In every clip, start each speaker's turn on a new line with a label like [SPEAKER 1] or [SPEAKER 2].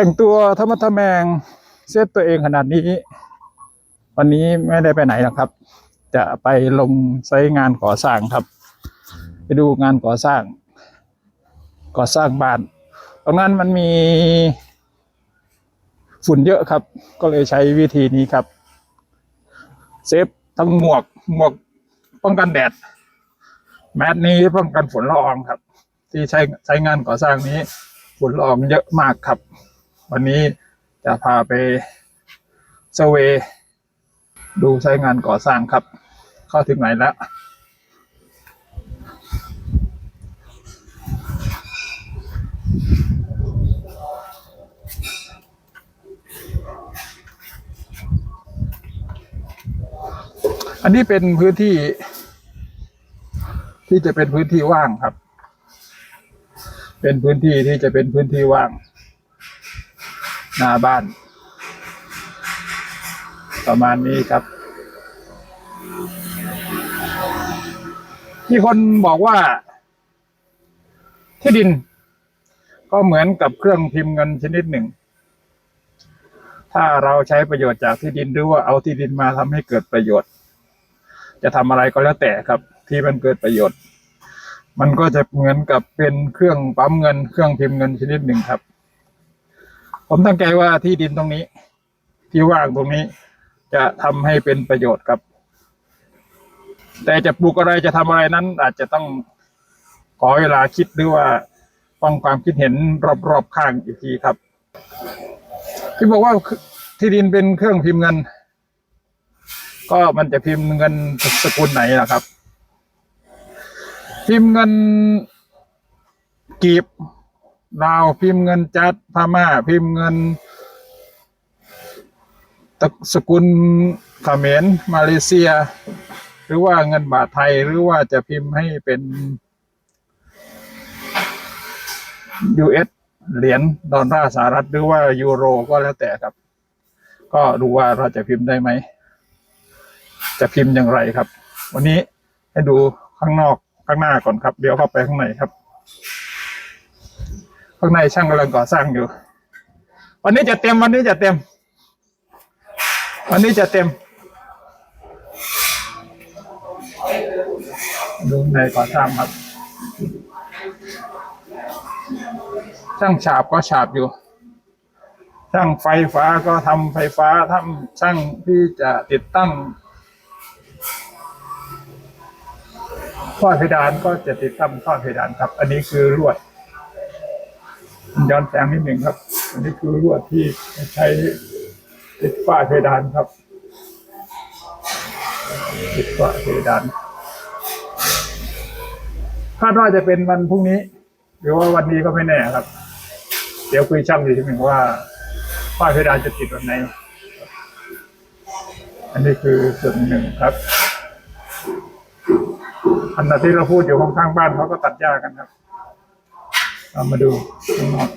[SPEAKER 1] แต่งตัวธรรมะทแมงเซตตัวเองขนาดนี้ วันนี้ไม่ได้ไปไหนหรอกครับ จะไปลงไซงานก่อสร้างครับ ไปดูงานก่อสร้าง ก่อสร้างบ้าน ตรงนั้นมันมีฝุ่นเยอะครับ ก็เลยใช้วิธีนี้ครับ เซฟทั้งหมวกหมวกป้องกันแดด แมสนี้ป้องกันฝุ่นละอองครับ ที่ใช้ใช้งานก่อสร้างนี้ฝุ่นละอองเยอะมากครับ วันนี้จะพาไปเซเวดูใช้งานก่อสร้างครับ เข้าถึงไหนแล้ว อันนี้เป็นพื้นที่ ที่จะเป็นพื้นที่ว่างครับ เป็นพื้นที่ที่จะเป็นพื้นที่ว่าง หน้าบ้าน ประมาณนี้ครับ ที่คนบอกว่า ที่ดิน ก็เหมือนกับเครื่องพิมพ์เงินชนิดหนึ่ง ถ้าเราใช้ประโยชน์จากที่ดินหรือว่าเอาที่ดินมาทำให้เกิดประโยชน์ จะทำอะไรก็แล้วแต่ครับ ที่มันเกิดประโยชน์ มันก็จะเหมือนกับเป็นเครื่องปั๊มเงิน เครื่องพิมพ์เงินชนิดหนึ่งครับ ผมตั้งใจว่าที่ดินตรงนี้ ที่ว่างตรงนี้ จะทำให้เป็นประโยชน์ครับ แต่จะปลูกอะไรจะทำอะไรนั้น อาจจะต้องขอเวลาคิดหรือว่าฟังความคิดเห็นรอบๆข้างอีกทีครับ ที่บอกว่าที่ดินเป็นเครื่องพิมพ์เงิน ก็มันจะพิมพ์เงินสกุลไหนล่ะครับ พิมพ์เงินกีบ ลาวพิมพ์เงินจัดพม่าพิมพ์เงินตะสกุลเขมรมาเลเซีย หรือว่าเงินบาทไทยหรือว่าจะพิมพ์ให้เป็น US เหรียญดอลลาร์สหรัฐหรือว่ายูโรก็แล้วแต่ครับ ก็ดูว่าเราจะพิมพ์ได้ไหม จะพิมพ์อย่างไรครับ วันนี้ให้ดูข้างนอกข้างหน้าก่อนครับ เดี๋ยวเข้าไปข้างในครับ ข้างในช่างกำลังก่อสร้างอยู่ วันนี้จะเต็มวันนี้จะเต็ม วันนี้จะเต็มดูในก่อสร้างครับ ช่างฉาบก็ฉาบอยู่ ช่างไฟฟ้าก็ทำไฟฟ้าทำช่างที่จะติดตั้งท่อเพดานก็จะติดตั้งท่อเพดานครับ อันนี้คือลวด ย้อนแสงนิดหนึ่งครับ อันนี้คือลวดที่ใช้ติดฝ้าเพดานครับ ติดฝ้าเพดานคาดว่าจะเป็นวันพรุ่งนี้ หรือว่าวันนี้ก็ไม่แน่ครับ เดี๋ยวคุยช่างอีทีหนึ่งว่าฝ้าเพดานจะติดวันไหน อันนี้คือส่วนหนึ่งครับ อันนั้นที่เราพูดอยู่ข้างๆบ้านเขาก็ตัดหญ้ากันครับ เรามาดูข้างนอก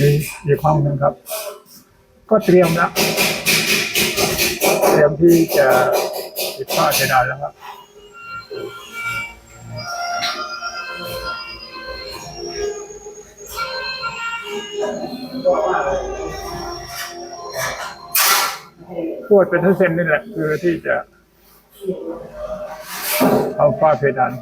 [SPEAKER 1] นี่อีกห้องหนึ่งครับ ก็เตรียมแล้วเตรียมที่จะติดฝ้าเพดานแล้วครับพูดเป็นทั้งเส้นนี่แหละคือที่จะ เอาฝ้าเพดาน